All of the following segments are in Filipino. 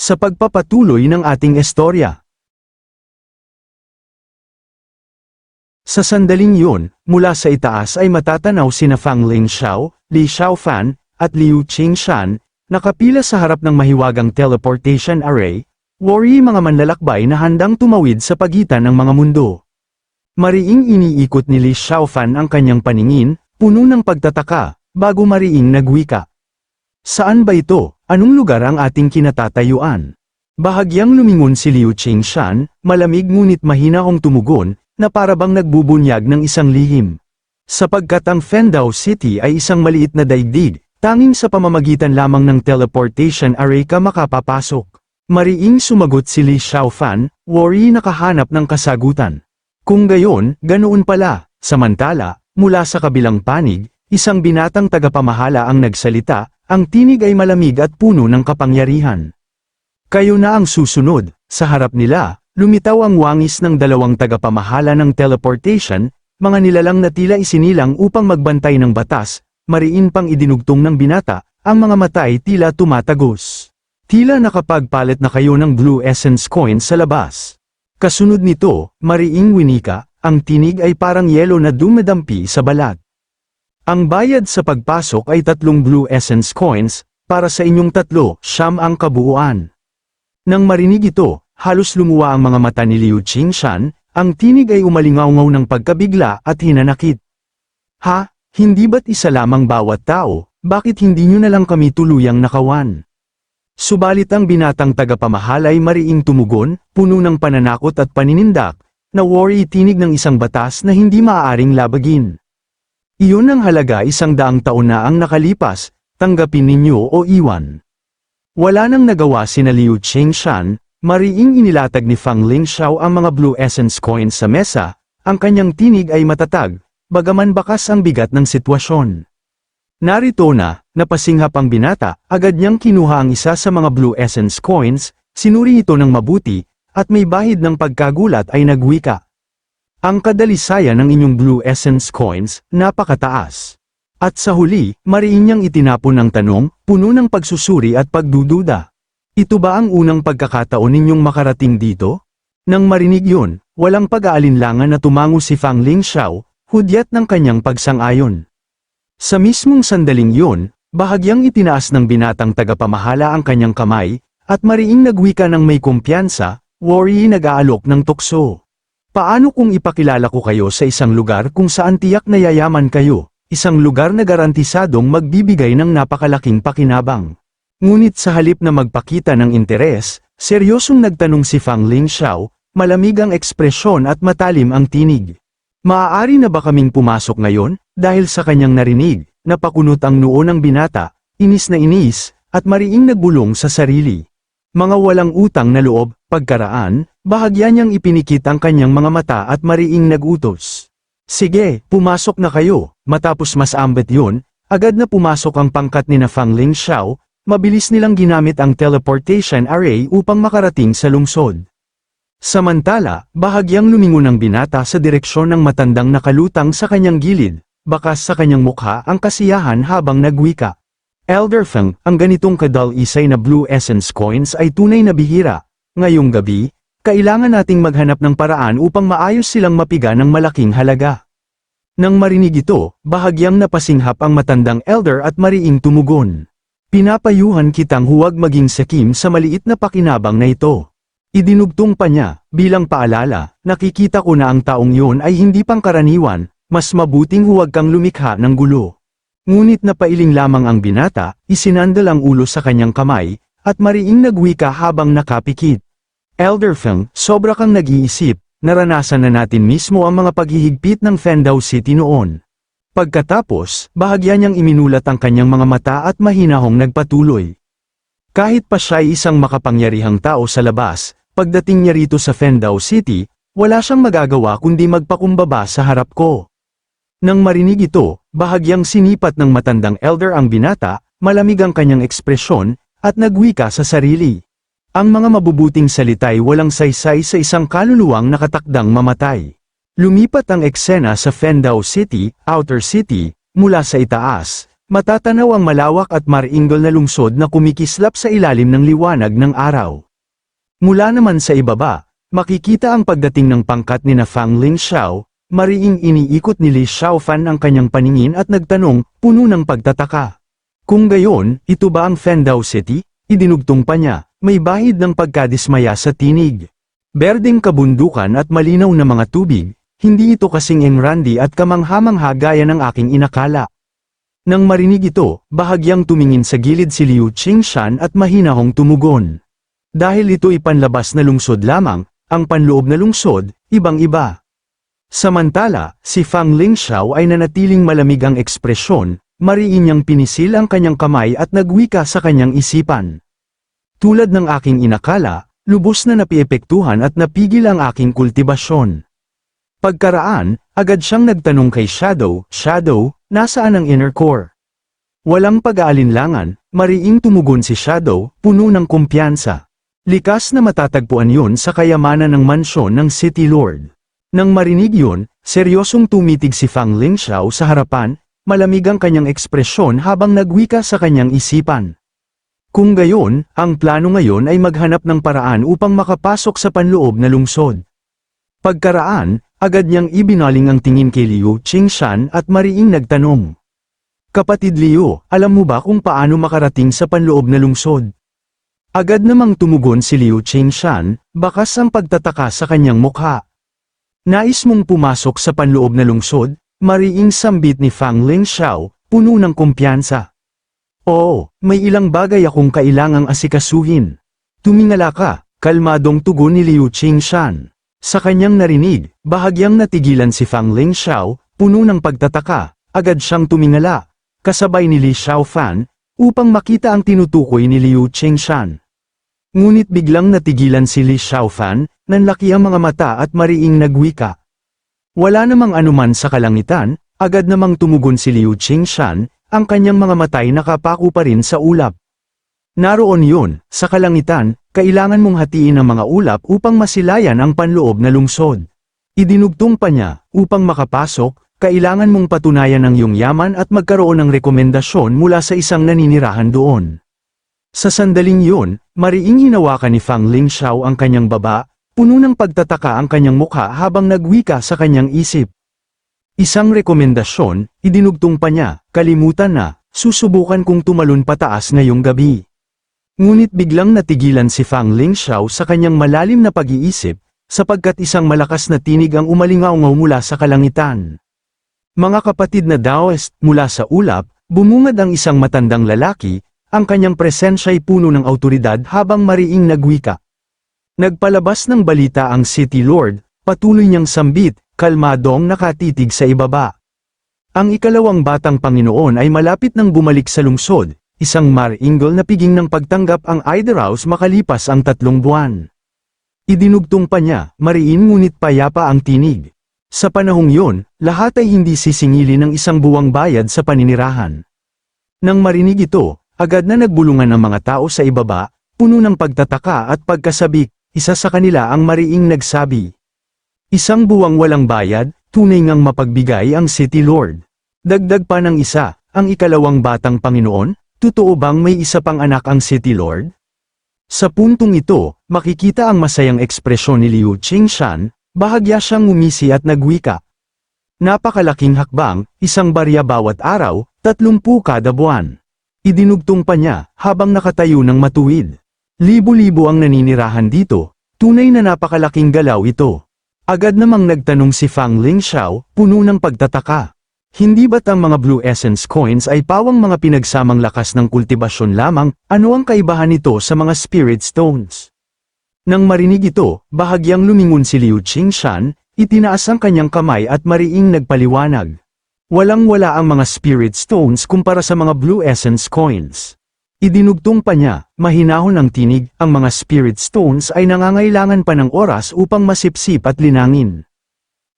sa pagpapatuloy ng ating istorya. Sa sandaling yun, mula sa itaas ay matatanaw sina Fang Ling Xiao, Li Xiaofan, at Liu Qingshan, nakapila sa harap ng mahiwagang teleportation array, worry mga manlalakbay na handang tumawid sa pagitan ng mga mundo. Mariing iniikot ni Li Xiaofan ang kanyang paningin, puno ng pagtataka, bago mariing nagwika. Saan ba ito? Anong lugar ang ating kinatatayuan? Bahagyang lumingon si Liu Qingshan, malamig ngunit mahinahong tumugon, na parabang nagbubunyag ng isang lihim. Sapagkat ang Fendao City ay isang maliit na daigdig, tanging sa pamamagitan lamang ng teleportation array ka makapapasok. Mariing sumagot si Li Xiaofan, worry nakahanap ng kasagutan. Kung gayon, ganoon pala, samantala, mula sa kabilang panig, isang binatang tagapamahala ang nagsalita, ang tinig ay malamig at puno ng kapangyarihan. Kayo na ang susunod, sa harap nila, lumitaw ang wangis ng dalawang tagapamahala ng teleportation, mga nilalang na tila isinilang upang magbantay ng batas, mariin pang idinugtong ng binata, ang mga mata tila tumatagos. Tila nakapagpalit na kayo ng blue essence coin sa labas. Kasunod nito, mariing winika, ang tinig ay parang yelo na dumadampi sa balat. Ang bayad sa pagpasok ay tatlong blue essence coins, para sa inyong tatlo, siyam ang kabuuan. Nang marinig ito, halos lumuwa ang mga mata ni Liu Qingshan, ang tinig ay umalingaw ng pagkabigla at hinanakit. Ha, hindi ba't isa lamang bawat tao, bakit hindi nyo na lang kami tuluyang nakawan? Subalit ang binatang tagapamahala ay mariing tumugon, puno ng pananakot at paninindak, na worry tinig ng isang batas na hindi maaaring labagin. Iyon ang halaga isang daang taon na ang nakalipas, tanggapin ninyo o iwan. Wala nang nagawa sina Liu Qingshan, mariing inilatag ni Fang Ling Xiao ang mga blue essence coins sa mesa, ang kanyang tinig ay matatag, bagaman bakas ang bigat ng sitwasyon. Narito na, napasinghap ang binata, agad niyang kinuha ang isa sa mga blue essence coins, sinuri ito ng mabuti, at may bahid ng pagkagulat ay nagwika. Ang kadalisayan ng inyong blue essence coins, napakataas. At sa huli, mariin niyang itinapon ang tanong, puno ng pagsusuri at pagdududa. Ito ba ang unang pagkakataon ninyong makarating dito? Nang marinig yun, walang pag-aalinlangan na tumango si Fang Ling Xiao, hudyat ng kanyang pagsang-ayon. Sa mismong sandaling yun, bahagyang itinaas ng binatang tagapamahala ang kanyang kamay, at mariing nagwika ng may kumpiyansa, worry nag-aalok ng tukso. Paano kung ipakilala ko kayo sa isang lugar kung saan tiyak na yayaman kayo, isang lugar na garantisadong magbibigay ng napakalaking pakinabang? Ngunit sa halip na magpakita ng interes, seryosong nagtanong si Fang Ling Xiao, malamig ang ekspresyon at matalim ang tinig. Maaari na ba kaming pumasok ngayon? Dahil sa kanyang narinig, napakunot ang noo ng binata, inis na inis, at mariing nagbulong sa sarili. Mga walang utang na loob, pagkaraan, bahagya niyang ipinikit ang kanyang mga mata at mariing nagutos. Sige, pumasok na kayo, matapos mas ambet yun, agad na pumasok ang pangkat ni na Fang Ling Xiao, mabilis nilang ginamit ang teleportation array upang makarating sa lungsod. Samantala, bahagyang lumingon ang binata sa direksyon ng matandang nakalutang sa kanyang gilid, bakas sa kanyang mukha ang kasiyahan habang nagwika. Elder Feng, ang ganitong kadal-isay na blue essence coins ay tunay na bihira. Ngayong gabi, kailangan nating maghanap ng paraan upang maayos silang mapiga ng malaking halaga. Nang marinig ito, bahagyang napasinghap ang matandang elder at mariing tumugon. Pinapayuhan kitang huwag maging sakim sa maliit na pakinabang na ito. Idinugtong pa niya, bilang paalala, nakikita ko na ang taong yun ay hindi pangkaraniwan, mas mabuting huwag kang lumikha ng gulo. Ngunit napailing lamang ang binata, isinandal ang ulo sa kanyang kamay, at mariing nagwika habang nakapikit. Elder Feng, sobra kang nag-iisip, naranasan na natin mismo ang mga paghihigpit ng Fendao City noon. Pagkatapos, bahagya niyang iminulat ang kanyang mga mata at mahinahong nagpatuloy. Kahit pa siya ay isang makapangyarihang tao sa labas, pagdating niya rito sa Fendao City, wala siyang magagawa kundi magpakumbaba sa harap ko. Nang marinig ito, bahagyang sinipat ng matandang elder ang binata, malamig ang kanyang ekspresyon, at nagwika sa sarili. Ang mga mabubuting salita'y walang saysay sa isang kaluluwang nakatakdang mamatay. Lumipat ang eksena sa Fendao City, Outer City, mula sa itaas, matatanaw ang malawak at maringgol na lungsod na kumikislap sa ilalim ng liwanag ng araw. Mula naman sa ibaba, makikita ang pagdating ng pangkat ni na Fang Lin Xiao, mariing iniikot ni Li Xiaofan ang kanyang paningin at nagtanong, puno ng pagtataka. Kung gayon, ito ba ang Fendao City? Idinugtong pa niya, may bahid ng pagkadismaya sa tinig. Berdeng kabundukan at malinaw na mga tubig, hindi ito kasing enrandi at kamanghamangha gaya ng aking inakala. Nang marinig ito, bahagyang tumingin sa gilid si Liu Qingshan at mahinahong tumugon. Dahil ito ipanlabas na lungsod lamang, ang panloob na lungsod, ibang-iba. Samantala, si Fang Lingxiao ay nanatiling malamig ang ekspresyon, mariin niyang pinisil ang kanyang kamay at nagwika sa kanyang isipan. Tulad ng aking inakala, lubos na napiepektuhan at napigil ang aking kultibasyon. Pagkaraan, agad siyang nagtanong kay Shadow, Shadow, nasaan ang inner core? Walang pag-aalinlangan, mariing tumugon si Shadow, puno ng kumpiyansa. Likas na matatagpuan yun sa kayamanan ng mansyon ng City Lord. Nang marinig yun, seryosong tumitig si Fang Lingxiao sa harapan, malamig ang kanyang ekspresyon habang nagwika sa kanyang isipan. Kung gayon, ang plano ngayon ay maghanap ng paraan upang makapasok sa panloob na lungsod. Pagkaraan, agad niyang ibinaling ang tingin kay Liu Qingshan at mariing nagtanong. Kapatid Liu, alam mo ba kung paano makarating sa panloob na lungsod? Agad namang tumugon si Liu Qingshan, bakas ang pagtataka sa kanyang mukha. Nais mong pumasok sa panloob na lungsod, mariing sambit ni Fang Lingxiao, puno ng kumpiyansa. Oo, may ilang bagay akong kailangang asikasuhin. Tumingala ka, kalmadong tugon ni Liu Qingshan. Sa kanyang narinig, bahagyang natigilan si Fang Lingxiao, puno ng pagtataka, agad siyang tumingala, kasabay ni Li Xiaofan, upang makita ang tinutukoy ni Liu Qingshan. Ngunit biglang natigilan si Li Xiaofan, nanlaki ang mga mata at mariing nagwika. Wala namang anuman sa kalangitan, agad namang tumugon si Liu Qingshan, ang kanyang mga matay nakapako pa rin sa ulap. Naroon yun, sa kalangitan, kailangan mong hatiin ang mga ulap upang masilayan ang panloob na lungsod. Idinugtong pa niya, upang makapasok, kailangan mong patunayan ang iyong yaman at magkaroon ng rekomendasyon mula sa isang naninirahan doon. Sa sandaling yun, mariing hinawakan ni Fang Lingxiao ang kanyang baba, puno ng pagtataka ang kanyang mukha habang nagwika sa kanyang isip. Isang rekomendasyon, idinugtong pa niya, kalimutan na, susubukan kong tumalon pataas ngayong gabi. Ngunit biglang natigilan si Fang Lingxiao sa kanyang malalim na pag-iisip, sapagkat isang malakas na tinig ang umalingaw mula sa kalangitan. Mga kapatid na Daoist, mula sa ulap, bumungad ang isang matandang lalaki, ang kanyang presensya'y puno ng autoridad habang mariing nagwika. Nagpalabas ng balita ang City Lord, patuloy niyang sambit, kalmadong nakatitig sa ibaba. Ang ikalawang batang Panginoon ay malapit nang bumalik sa lungsod, isang maringgol na piging ng pagtanggap ang Ideraus makalipas ang tatlong buwan. Idinugtong pa niya, mariin ngunit payapa ang tinig. Sa panahong yun, lahat ay hindi sisingili ng isang buwang bayad sa paninirahan. Nang marinig ito, agad na nagbulungan ang mga tao sa ibaba, puno ng pagtataka at pagkasabik, isa sa kanila ang mariing nagsabi. Isang buwang walang bayad, tunay ngang mapagbigay ang City Lord. Dagdag pa ng isa, ang ikalawang batang Panginoon, totoo bang may isa pang anak ang City Lord? Sa puntong ito, makikita ang masayang ekspresyon ni Liu Qingshan, bahagya siyang umisi at nagwika. Napakalaking hakbang, isang barya bawat araw, tatlumpu kada buwan. Idinugtong pa niya, habang nakatayo ng matuwid. Libo-libo ang naninirahan dito, tunay na napakalaking galaw ito. Agad namang nagtanong si Fang Lingxiao, puno ng pagtataka. Hindi ba't ang mga Blue Essence coins ay pawang mga pinagsamang lakas ng kultibasyon lamang, ano ang kaibahan nito sa mga Spirit Stones? Nang marinig ito, bahagyang lumingon si Liu Qingshan, itinaas ang kanyang kamay at mariing nagpaliwanag. Walang-wala ang mga Spirit Stones kumpara sa mga Blue Essence coins. Idinugtong pa niya, mahinahon ang tinig, ang mga Spirit Stones ay nangangailangan pa ng oras upang masipsip at linangin.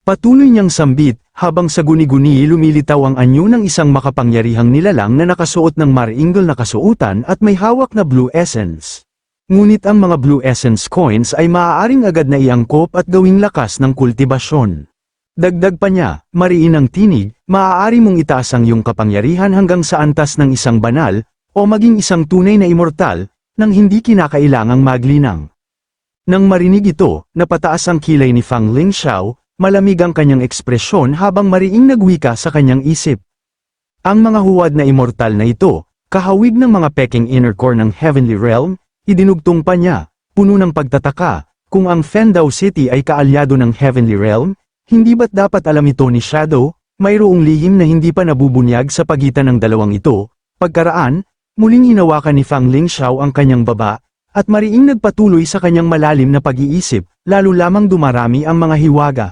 Patuloy niyang sambit, habang sa guni-guni lumilitaw ang anyo ng isang makapangyarihang nilalang na nakasuot ng maringgol na kasuutan at may hawak na Blue Essence. Ngunit ang mga Blue Essence coins ay maaaring agad na iangkop at gawing lakas ng kultibasyon. Dagdag pa niya, mariin ang tinig, Maaari mong itaas ang iyong kapangyarihan hanggang sa antas ng isang banal, o maging isang tunay na immortal, nang hindi kinakailangang maglinang. Nang marinig ito, napataas ang kilay ni Fang Ling Xiao, malamig ang kanyang ekspresyon habang mariing nagwika sa kanyang isip. Ang mga huwad na immortal na ito, kahawig ng mga peking inner core ng Heavenly Realm, idinugtong pa niya, puno ng pagtataka, kung ang Fendao City ay kaalyado ng Heavenly Realm, hindi ba't dapat alam ito ni Shadow, mayroong lihim na hindi pa nabubunyag sa pagitan ng dalawang ito, pagkaraan, muling hinawakan ni Fang Ling Xiao ang kanyang baba, at mariing nagpatuloy sa kanyang malalim na pag-iisip, lalo lamang dumarami ang mga hiwaga.